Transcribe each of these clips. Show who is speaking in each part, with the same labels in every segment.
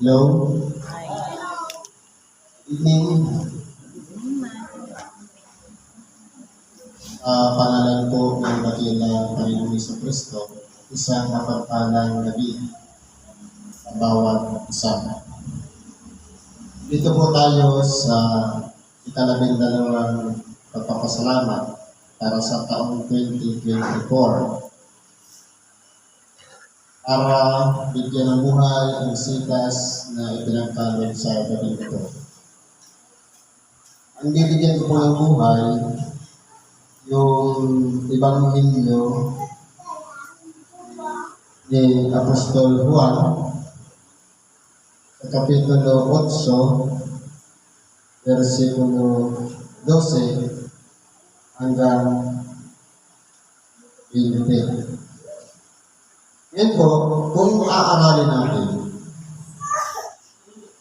Speaker 1: Hello? Evening. Ah, pangalan ko ng Dakila Panginoong Iso Kristo, isang mapagpalang gabi sa bawat isa. Dito po tayo sa ikalabing dalawang pagpapasalamat para sa taong 2024 para bigyan ng buhay ang sitas na ipinagkalog sa gabi ito. Ang bibigyan ko po ng buhay, yung Ebanghelyo ni Apostol Juan sa Kapitulo 8, versikulo 12 hanggang 20. Ngayon po, kung aaralin natin,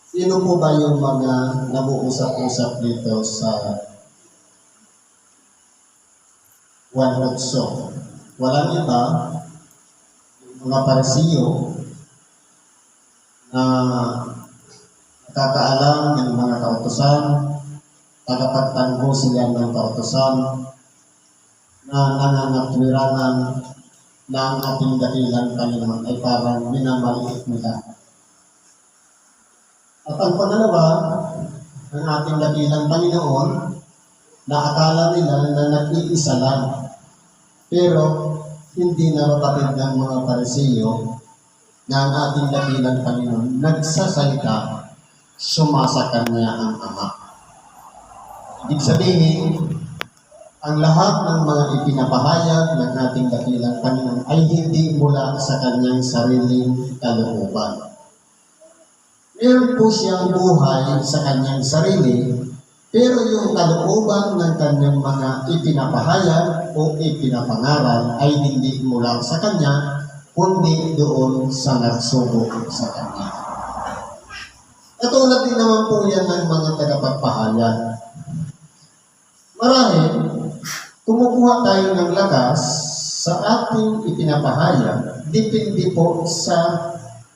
Speaker 1: sino po ba yung mga nabuusap-usap dito sa Juan Otso? Walang iba, mga parisiyo na nakakaalam ng mga kautosan, tagapagtango sila ng kautosan, na nanangatwiranan na ang ating dakilang Panginoon ay parang minamaliit nila. At ang pangalawa, ang ating dakilang Panginoon, na akala nila na nag-iisa lang. Pero hindi na mapatid ng mga parisiyo na ang ating dakilang Panginoon nagsasalita, sumasa kanya ang Ama. Ibig sabihin, ang lahat ng mga ipinapahayag ng ating dakilang Panginoon ay hindi mula sa kanyang sariling kalooban. Meron po siyang buhay sa kanyang sarili, pero yung kalooban ng kanyang mga ipinapahayag o ipinapangaral ay hindi mula sa kanya, kundi doon sa nagsubok sa kanya. Katulad din naman po yan ng mga tagapagpahayag. Marahil, kumukuha tayo ng lakas sa ating ipinapahayag, depende po sa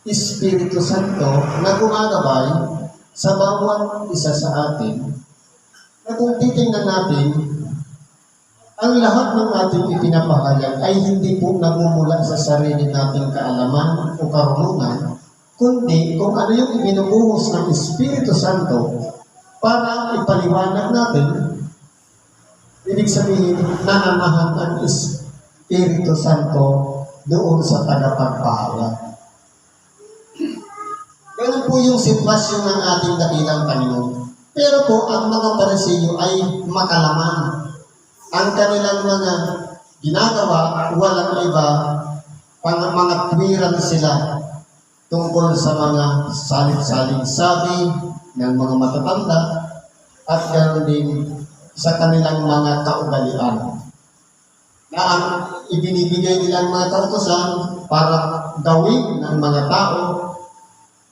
Speaker 1: Espiritu Santo na gumagabay sa bawat isa sa atin. Na kung titingnan natin, ang lahat ng ating ipinapahayag ay hindi po namumula sa sarili nating kaalaman o karunungan, kundi kung ano yung ibinubuhos ng Espiritu Santo para ipaliwanag natin Ibig sabihin, nananahan ang Espiritu Santo doon sa tagapagpahayag. Ganun po yung sitwasyon ng ating dakilang Panginoon. Pero po, ang mga parisiyo ay makalaman. Ang kanilang mga ginagawa, walang iba, pang mga tuwiran sila tungkol sa mga salit-saling sabi ng mga matatanda at ganoon din sa kanilang mga kaugalian na ang ibinibigay nilang mga kautosan para gawin ng mga tao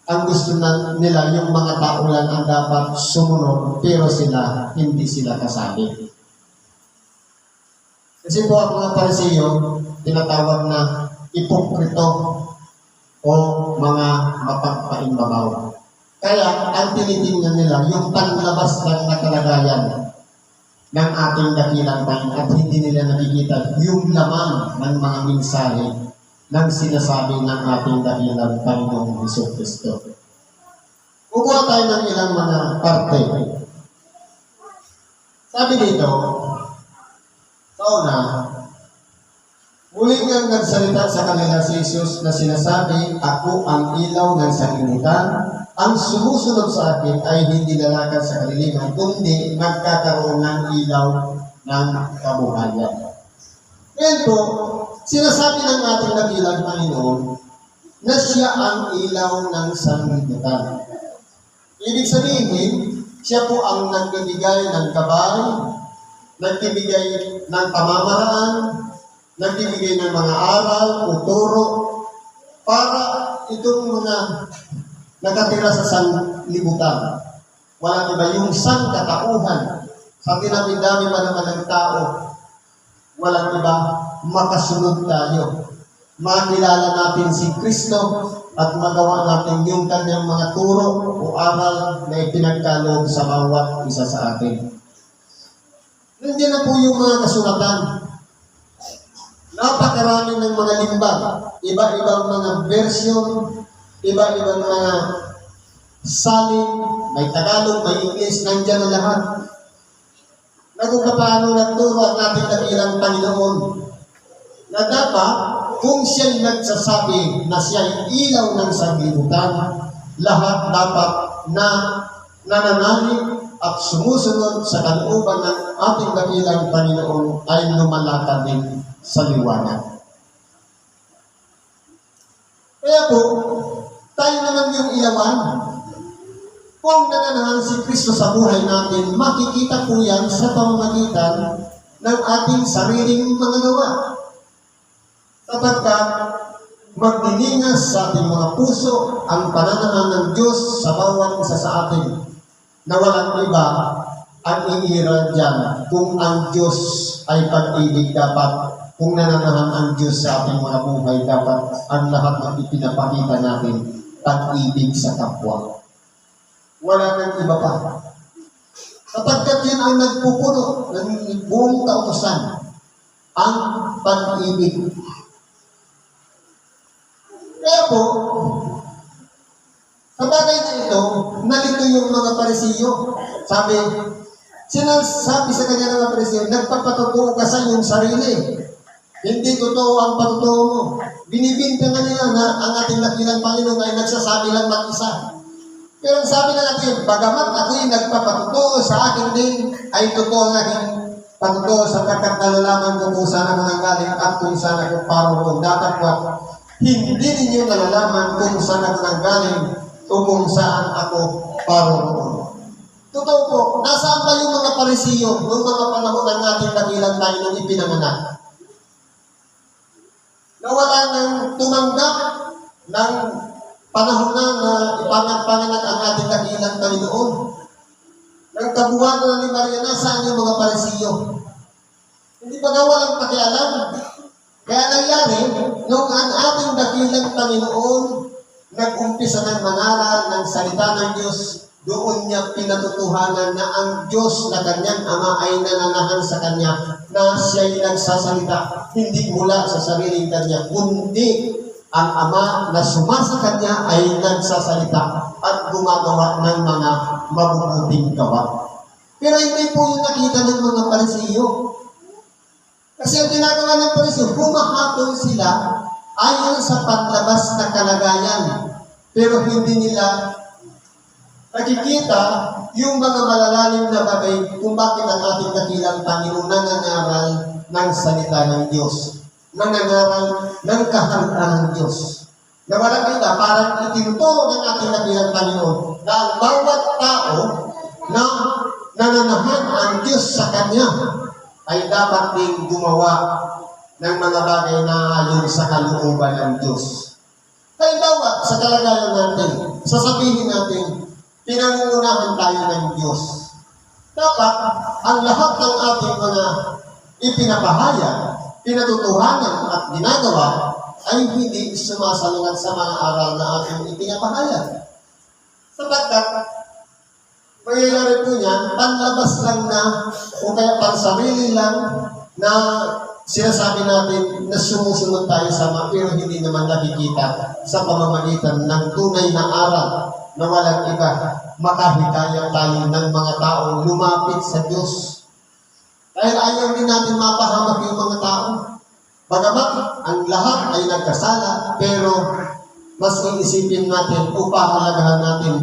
Speaker 1: ang gusto na nila yung mga tao lang ang dapat sumunod pero sila hindi sila kasabi. Kasi po ang mga parisiyo tinatawag na ipokrito o mga mapagpaimbabaw. Kaya ang tinitingnan nila yung panlabas ng nakalagayan ng ating dakilang Panginoon at hindi nila nakikita yung laman ng mga mensahe ng sinasabi ng ating dakilang Panginoong Heso Kristo. Kukuha tayo ng ilang mga parte. Sabi dito, sa una, Muli ngang nagsalita sa kanila si Jesus na sinasabi, Ako ang ilaw ng sanglibutan. Ang sumusunod sa akin ay hindi lalakad sa kaliliman, kundi magkakaroon ng ilaw ng kabuhayan. Ngayon po, sinasabi ng ating nabilang Panginoon na siya ang ilaw ng sanglibutan. Ibig sabihin, siya po ang nagbibigay ng kabay, nagbibigay ng pamamaraan, nagbibigay ng mga aral o turo para itong mga nakatira sa sanlibutan. Walang iba yung sangkatauhan. Sa dinami-dami pa naman ng tao, walang iba makasunod tayo. makilala natin si Kristo at magawa natin yung kanyang mga turo o aral na ipinagkaloob sa bawat isa sa atin. Nandiyan na po yung mga kasulatan. Napakarami ng mga limbag, iba-ibang mga version, iba-ibang mga salin, may Tagalog, may English, nandiyan na lahat. Na kung paano nagturo ang ating dakilang Panginoon na dapat kung siya'y nagsasabi na siya'y ilaw ng sanglibutan, lahat dapat na nananalig at sumusunod sa kalooban ng ating dakilang Panginoon ay lumalakad din sa liwanag. Kaya po, tayo naman yung ilawan. Kung nananahan si Kristo sa buhay natin, makikita po yan sa pamamagitan ng ating sariling mga gawa sapagkat magdiningas sa ating mga puso ang pananahan ng Diyos sa bawat isa sa atin na walang iba ang iira dyan kung ang Diyos ay pag-ibig dapat kung nananahan ang Diyos sa ating mga buhay dapat ang lahat ng ipinapakita natin pag-ibig sa kapwa. Wala nang iba pa. Sapagkat yun ang nagpupuno ng buong kautosan ang pag-ibig kaya po, sa bagay na ito, nalito yung mga parisiyo. Sabi, sinasabi sa kanya ng mga parisiyo, nagpapatotoo ka sa iyong sarili. Hindi totoo ang patotoo mo. Binibintangan nila na ang ating nakilang Panginoon ay nagsasabi lang mag-isa. Pero ang sabi na natin, bagamat ako'y nagpapatotoo sa akin din, ay totoo na aking patotoo sa kakat nalalaman ko kung saan ako nanggaling at kung saan ako paroon. Datapwat, hindi ninyo nalalaman kung saan ako nanggaling o kung saan ako paroon. Totoo po, nasaan ba yung mga parisiyo noong mga panahon ng ating dakilang tayo nung ipinanganak? Na wala nang tumanggap ng panahon na na ipanganak ang ating dakilang Panginoon. Nang kabuhanan ni Maria, nasaan yung mga parisiyo? Hindi ba nga walang pakialam? Kaya nangyari, nung ang ating dakilang Panginoon nag-umpisa ng mangaral ng salita ng Diyos, doon niya pinatutuhanan na ang Diyos na kanyang Ama ay nananahan sa kanya na siya'y nagsasalita, hindi mula sa sariling kanya, kundi ang Ama na sumasa kanya ay nagsasalita at gumagawa ng mga mabubuting gawa. Pero hindi po yung nakita ng mga parisiyo. Kasi ang ginagawa ng Pariseo, humahatol sila ayon sa panlabas na kalagayan. Pero hindi nila nakikita yung mga malalalim na bagay kung bakit ang ating dakilang Panginoon nangangaral ng salita ng Diyos. Nangangaral ng kahantaan ng Diyos. Na walang iba, parang itinuturo ng ating dakilang Panginoon na ang bawat tao na nananahan ang Diyos sa Kanya ay dapat ding gumawa ng mga bagay na ayon sa kalooban ng Diyos. Halimbawa, sa kalagayan natin, sasabihin natin, pinangungunahan tayo ng Diyos. Dapat, ang lahat ng ating mga ipinapahayag, pinatutuhanan at ginagawa ay hindi sumasalungat sa mga aral na ating ipinapahayag. Sapagkat, Mangyayari po niyan, panlabas lang na o kaya pansarili lang na sinasabi natin na sumusunod tayo sa mga pero hindi naman nakikita sa pamamagitan ng tunay na aral na walang iba. Makahikaya tayo ng mga taong lumapit sa Diyos. Dahil ayaw din natin mapahamak yung mga tao. Bagamat ang lahat ay nagkasala, pero mas iisipin natin o pahalagahan natin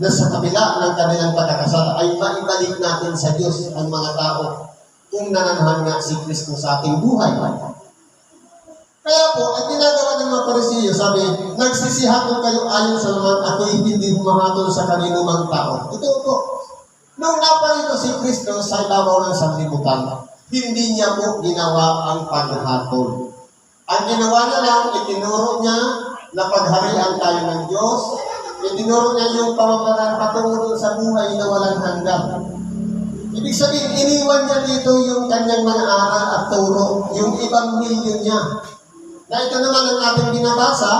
Speaker 1: na sa kabila ng kanilang pagkakasala ay maibalik natin sa Diyos ang mga tao kung nananahan nga si Kristo sa ating buhay. Kaya po, ang ginagawa ng mga parisiyo, sabi, nagsisihatol kayo ayon sa naman ako hindi humahatol sa kanino mang tao. Ito po, nung naparito si Kristo sa ibabaw ng sanlibutan, hindi niya po ginawa ang paghatol. Ang ginawa niya lang, itinuro niya na pagharian tayo ng Diyos, Itinuro niya yung pamamaraan patungo sa buhay na walang hanggan. Ibig sabihin, iniwan niya dito yung kanyang mga aral at turo, yung ibang milyon niya. Na ito naman ang ating binabasa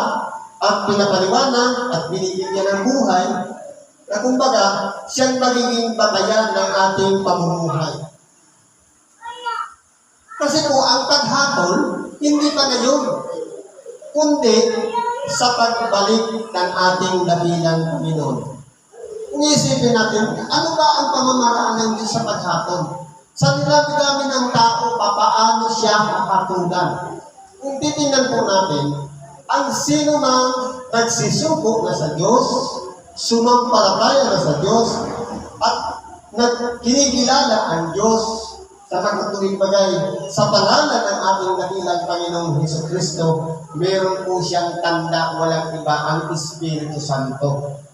Speaker 1: at pinapaliwanag at binibigyan ng buhay na kumbaga siyang magiging batayan ng ating pamumuhay. Kasi po ang paghatol, hindi pa ngayon, kundi sa pagbalik ng ating dakilang Panginoon. Kung isipin natin, ano ba ang pamamaraan ng Diyos sa paghatol? Sa dinami-dami ng tao, papaano siya makatulan? Kung titingnan po natin, ang sino mang nagsisuko na sa Diyos, sumampalataya na sa Diyos, at nagkinigilala ang Diyos sa pagtutuwing bagay sa pangalan ng ating dakilang Panginoong Heso Kristo, meron po siyang tanda, walang iba, ang Espiritu Santo.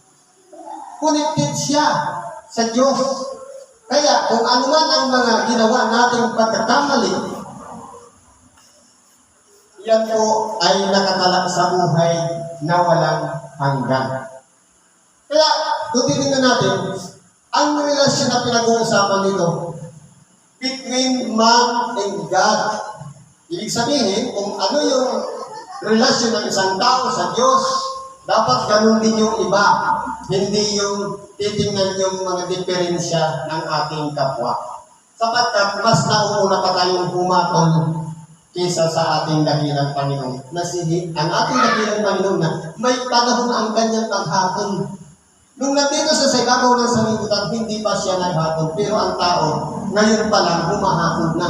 Speaker 1: Connected siya sa Diyos. Kaya kung ano man ang mga ginawa nating pagkakamali, yan po ay nakatalak sa buhay na walang hanggan. Kaya, kung titingnan natin, ang relasyon na pinag-uusapan dito, between man and God. Ibig sabihin, kung ano yung relasyon ng isang tao sa Diyos, dapat ganun din yung iba. Hindi yung titingnan yung mga diferensya ng ating kapwa. Sapagkat mas nauna pa tayong humatol kaysa sa ating dakilang Panginoon. Na si, ang ating dakilang Panginoon na may panahon ang kanyang paghatol. Nung nandito sa sa ibabaw ng sanlibutan, hindi pa siya naghatol. Pero ang tao, ngayon pa lang, humahatol na.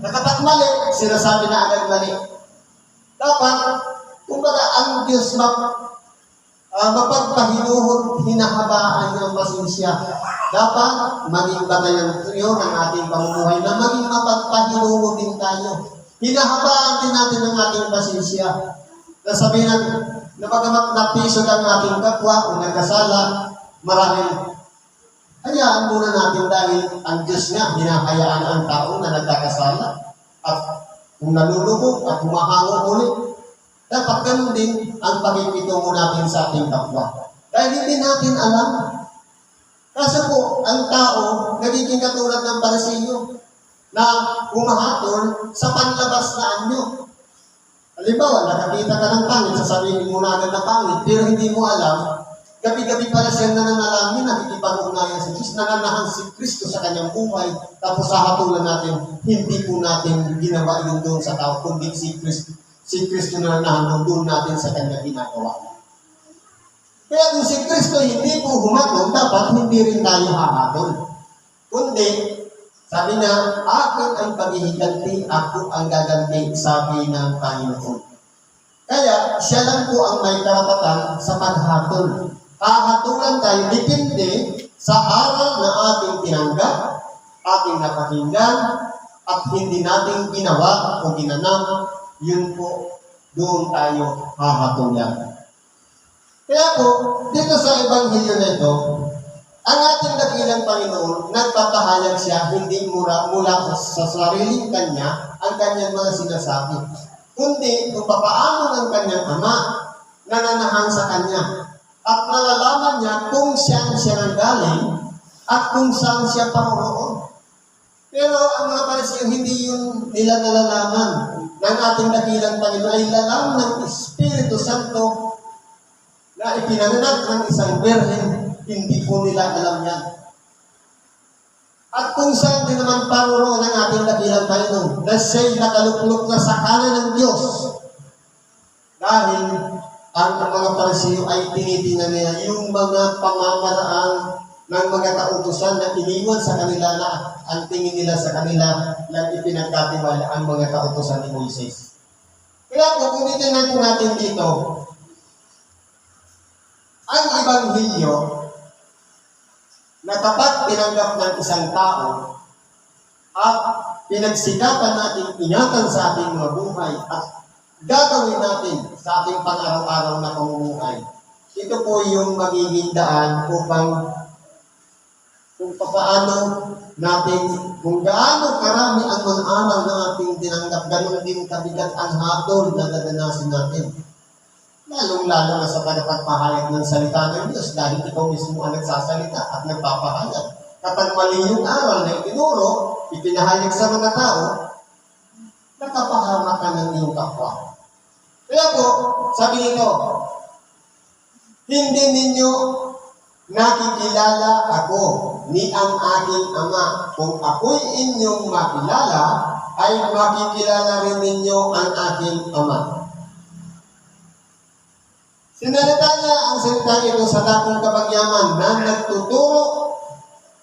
Speaker 1: Nakapat mali, sinasabi na agad mali. Dapat, kumbaga, ang Diyos map, uh, mapagpahinuhod, hinahabaan ng pasensya. Dapat, maging batayan yun ang ating pamumuhay na maging mapagpahinuhod din tayo. Hinahabaan din natin ang ating pasensya. Nasabihin natin, na pagamat napisod ang ating kapwa o nagkasala, marahil hayaan muna natin dahil ang Diyos nga, hinahayaan ang tao na nagkakasala. At kung nalulubog at humahango ulit, dapat ganun din ang pakikitungo natin sa ating kapwa. Dahil hindi natin alam. Kasi po, ang tao, nagiging katulad ng parasiyo na humahatol sa panlabas na anyo. Halimbawa, nakakita ka ng pangit, sasabihin mo na agad na pangit, pero hindi mo alam, gabi-gabi pala siya nananalangin, nakikipag-ugnayan sa Diyos, nananahan si Kristo sa kanyang buhay, tapos hahatulan natin, hindi po natin ginawa yun doon sa tao, kundi si Kristo, si Kristo nananahan doon natin sa kanyang ginagawa. Kaya kung si Kristo hindi po humatol, dapat hindi rin tayo hahatol. Kundi, sabi niya, akin ang paghihiganti, ako ang gaganti, sabi ng Panginoon. Kaya, siya lang po ang may karapatan sa paghatol. Hahatulan tayo, depende sa aral na ating tinanggap, ating napakinggan, at hindi natin ginawa o ginanap, yun po, doon tayo hahatulan. Kaya po, dito sa Ebanghelyo na ito, ang ating dakilang Panginoon, nagpapahayag siya hindi mula, mula sa, sa sariling kanya ang kanyang mga sinasabi. Kundi kung papaano ng kanyang ama nananahan sa kanya. At nalalaman niya kung saan siya nanggaling at kung saan siya paroroon. Pero ang mga parisyo, hindi yun nila nalalaman ng ating dakilang Panginoon ay lalam ng Espiritu Santo na ipinanganak ng isang berhen hindi po nila alam yan. At kung saan din naman paroroon ng ating dakilang Panginoon, na siya'y nakaluklok na sa kanan ng Diyos. Dahil ang mga parisiyo ay tinitingnan nila yung mga pamamaraan ng mga kautusan na iniwan sa kanila na ang tingin nila sa kanila na ipinagkatiwala ang mga kautusan ni Moises. Kaya kung titingnan po natin dito, ang Ebanghelyo na kapag tinanggap ng isang tao at pinagsikapan natin ingatan sa ating mga buhay at gagawin natin sa ating pang-araw-araw na pamumuhay. Ito po yung magiging daan upang kung paano natin, kung gaano karami ang mga aral na ating tinanggap, ganun din kabigat ang hatol na dadanasin natin. Lalong-lalo na sa pagpapahayag ng salita ng Diyos dahil ikaw mismo ang nagsasalita at nagpapahayag. Kapag mali yung aral na itinuro, ipinahayag sa mga tao, nakapahamak ka ng iyong kapwa. Kaya po, sabi nito, hindi ninyo nakikilala ako ni ang aking ama. Kung ako'y inyong makilala, ay makikilala rin ninyo ang aking ama. Sinalita niya ang salita ito sa dakong kabagyaman na nagtuturo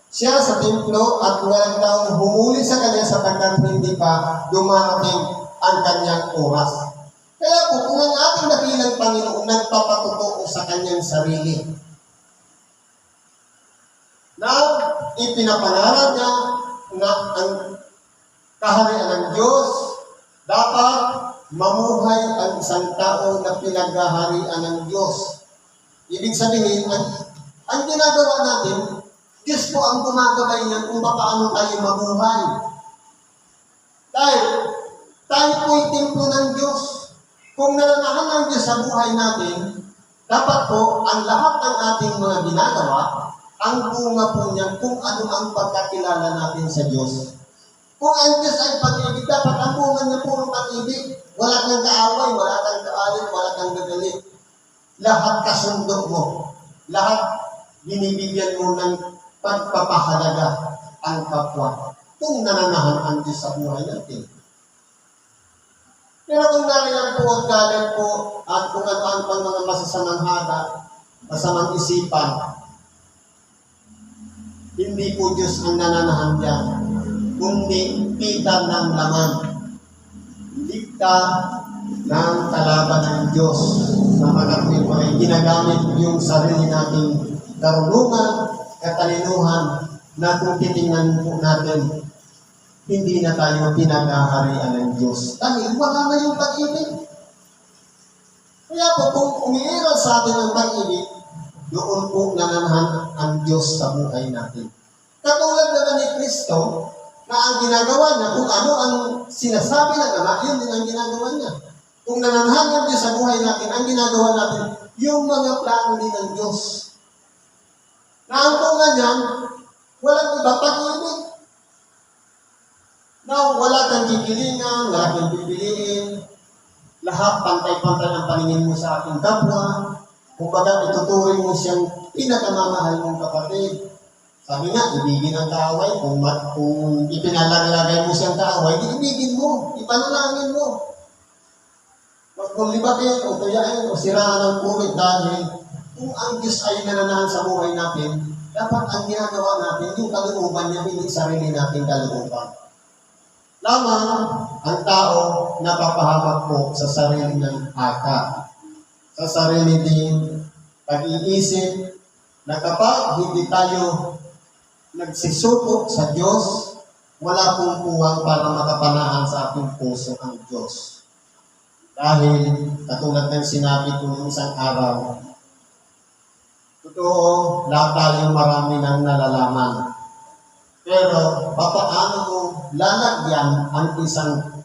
Speaker 1: siya sa templo at walang taong humuli sa kanya sapagkat hindi pa dumarating ang kanyang oras. Kaya po, kung ang ating dakilang Panginoon nagpapatutuo sa kanyang sarili, na ipinapangarap niya na ang kaharian ng Diyos dapat mamuhay ang isang tao na pinaghaharian ng Diyos. Ibig sabihin, ang, ang ginagawa natin, Diyos po ang gumagabay niyan kung paano tayo mamuhay. Dahil tayo po'y templo ng Diyos. Kung nananahan ng Diyos sa buhay natin, dapat po ang lahat ng ating mga ginagawa, ang bunga po niyan kung ano ang pagkakilala natin sa Diyos. Kung ang Diyos ay pag-ibig, dapat ang bunga niya puro pag-ibig. Wala kang kaaway, wala kang kaalit, wala kang gagalit. Lahat kasundo mo. Lahat binibigyan mo ng pagpapahalaga ang kapwa. Kung nananahan ang Diyos sa buhay natin. Pero kung nariyan po at galit po at kung ano ang mga masasamang hada, masamang isipan, hindi po Diyos ang nananahan dyan, kundi pita ng laman. Dikta ng kalaban ng Diyos na magkakit po ay ginagamit yung sarili nating karunungan, katalinuhan na kung titingnan po natin, hindi na tayo pinagaharian ng Diyos. Dahil wala na yung pag-ibig. Kaya po, kung umiiral sa atin ang pag-ibig, doon po nananahan ang Diyos sa buhay natin. Katulad naman ni Kristo, na ang ginagawa niya, kung ano ang sinasabi ng Ama, yun din ang ginagawa niya. Kung nananahan ng Diyos sa buhay natin, ang ginagawa natin, yung mga plano din ng Diyos. Na ang tunga niyan, walang iba pag-ibig. Na wala kang kikilingan, wala kang pipiliin, lahat pantay-pantay ang paningin mo sa ating kapwa, kung baga ituturing mo siyang pinakamamahal mong kapatid. Sabi nga, ibigin ang kaaway. Kung, ma- kung ipinalaglagay mo siyang kaaway, di ibigin mo. Ipanalangin mo. Libatin o tuyain o siraan ang puwit dahil kung ang Diyos ay nananahan sa buhay natin, dapat ang ginagawa natin, yung kalooban niya, hindi sarili nating kalooban. Lamang ang tao napapahamak po sa sarili ng haka. Sa sarili din pag-iisip na kapag hindi tayo nagsisuko sa Diyos, wala pong puwang para makapanahan sa ating puso ang Diyos. Dahil, katulad ng sinabi ko noong isang araw, totoo, lahat tayo marami ng nalalaman. Pero, papaano mo lalagyan ang isang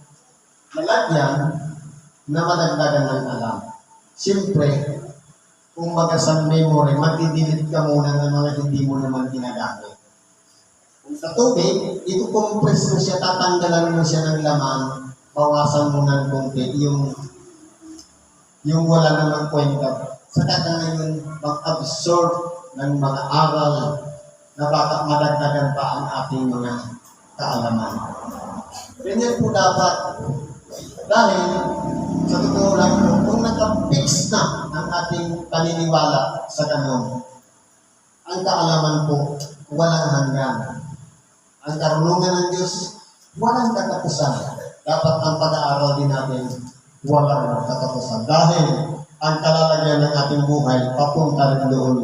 Speaker 1: lalagyan na madagdagan ng alam? Siyempre, kung baga sa memory, magdidelete ka muna ng mga hindi mo naman ginagamit. Kung sa tubig, ito-compress mo siya, tatanggalan mo siya ng laman, bawasan mo ng konti yung yung wala namang kwenta. Ka ngayon mag-absorb ng mga aral na baka madagdagan pa ang ating mga kaalaman. Ganyan po dapat. Dahil, sa totoo lang po, kung nakapix na ang ating paniniwala sa ganon, ang kaalaman po, walang hanggan. Ang karunungan ng Diyos, walang katapusan. Dapat ang pag-aaral din natin, walang katapusan. Dahil ang kalalagyan ng ating buhay, papunta rin doon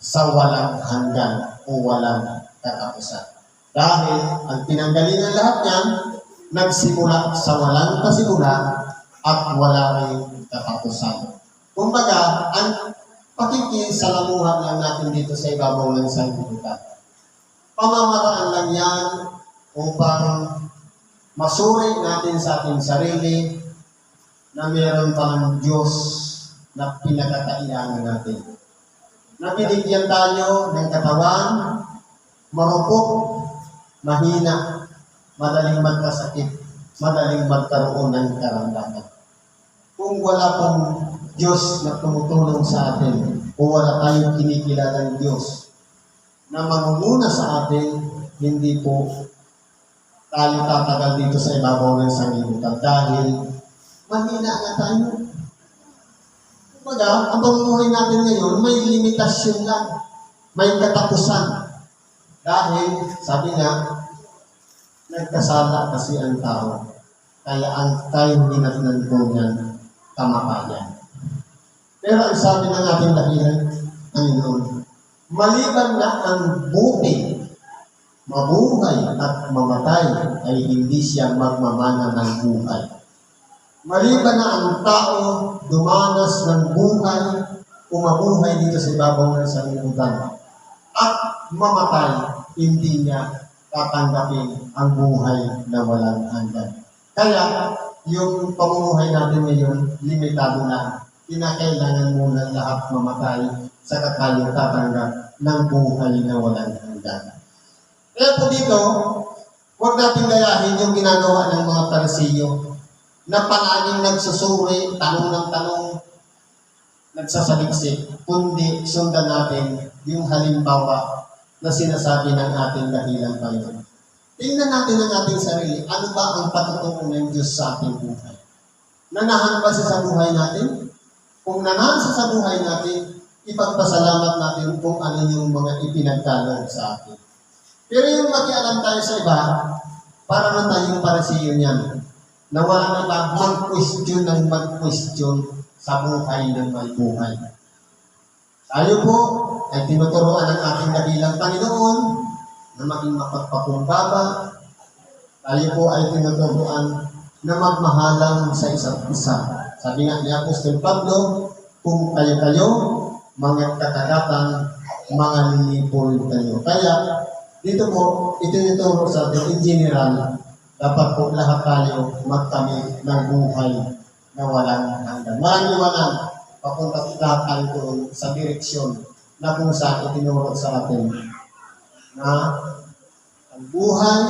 Speaker 1: sa walang hanggan o walang katapusan. Dahil ang pinanggalingan lahat niyan, nagsimula sa walang kasimula at wala rin katapusan. Kumbaga, ang pakikisalamuhan lang natin dito sa ibabaw ng sanglibutan. Pamamaraan lang yan upang masuri natin sa ating sarili na meron pa ng Diyos na pinagkakailangan natin. Na tayo ng katawan, marupok, mahina, madaling magkasakit. madaling magkaroon ng karandakan. Kung wala pong Diyos na tumutulong sa atin, o wala tayong kinikilalang Diyos na mamumuna sa atin, hindi po tayo tatagal dito sa ibabaw ng sanglibutan dahil mahina nga tayo. Kumbaga, ang pamumuhay natin ngayon, may limitasyon lang. May katapusan. Dahil, sabi nga, nagkasala kasi ang tao. Kaya ang tayo hinatnan ko niyan, kamatayan. Pero ang sabi ng ating dahilan, Panginoon, maliban na ang buti, mabuhay at mamatay ay hindi siya magmamana ng buhay. Maliban na ang tao dumanas ng buhay, umabuhay dito sa ibabaw ng sanlibutan, at mamatay, hindi niya tatanggapin ang buhay na walang hanggan. Kaya, yung pamumuhay natin ngayon, limitado na. Kinakailangan muna lahat mamatay sa tayo tatanggap ng buhay na walang hanggan. Kaya po dito, huwag natin gayahin yung ginagawa ng mga parisiyo na palaging nagsusuri, tanong ng tanong, nagsasaliksik, kundi sundan natin yung halimbawa na sinasabi ng ating dahilan Panginoon. Tingnan natin ang ating sarili. Ano ba ang patutungo ng Diyos sa ating buhay? Nanahan ba siya sa buhay natin? Kung nanahan siya sa buhay natin, ipagpasalamat natin kung ano yung mga ipinagkaloob sa atin. Pero yung makialam tayo sa iba, para na tayong parasiyo niyan, na wala na ba mag-question ng mag-question sa buhay ng may buhay. Tayo po ay tinuturoan ng ating dakilang Panginoon na maging mapagpakumbaba. Tayo po ay tinuturoan na magmahalang sa isa't isa. Sabi nga ni Apostol Pablo, kung kayo-kayo, mga kakagatan, mga lilipol kayo. Kaya, dito po, itinuturo sa atin in general, dapat po lahat tayo magkami ng buhay na walang hanggan. Walang iwanan, papunta lahat tayo doon sa direksyon na kung saan itinuro sa atin na ang buhay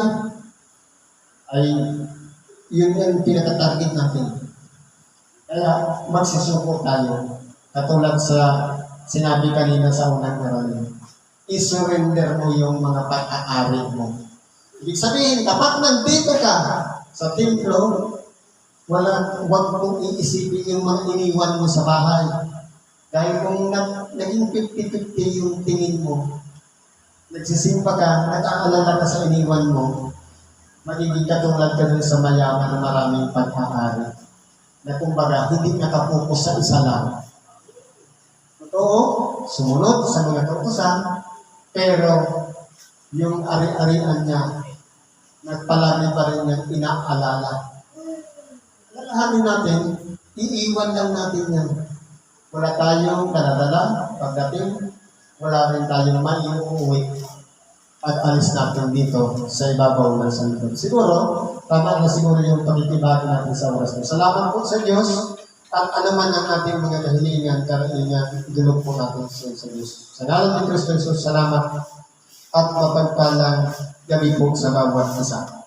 Speaker 1: ay yun yung pinaka-target natin. Kaya magsusuko tayo. Katulad sa sinabi kanina sa unang aralin. I-surrender mo yung mga pag-aari mo. Ibig sabihin, kapag nandito ka sa templo, wala, huwag mong iisipin yung mga iniwan mo sa bahay. Dahil kung nag, naging 50-50 yung tingin mo, nagsisimpa ka, nag-aalala ka sa iniwan mo, magiging katulad ka dun sa mayaman na maraming pag-aari. Na kumbaga, hindi nakapokus sa isa lang. Totoo, sumunod sa mga kautusan, pero yung ari-arian niya, nagpalagi pa rin niyang inaalala. Alalahanin natin, iiwan lang natin yan. Wala tayong kanadala pagdating, wala rin tayong maiuwi at alis natin dito sa ibabaw ng sanlibot. Siguro, tama na siguro yung pakikibati natin sa oras mo. Salamat po sa Diyos at alaman ang ating mga kahilingan, karaingan, idulog po natin sa, sa Diyos. Sa ngalan ni Kristo Jesus, salamat at mapagpalang gabi po sa bawat isa.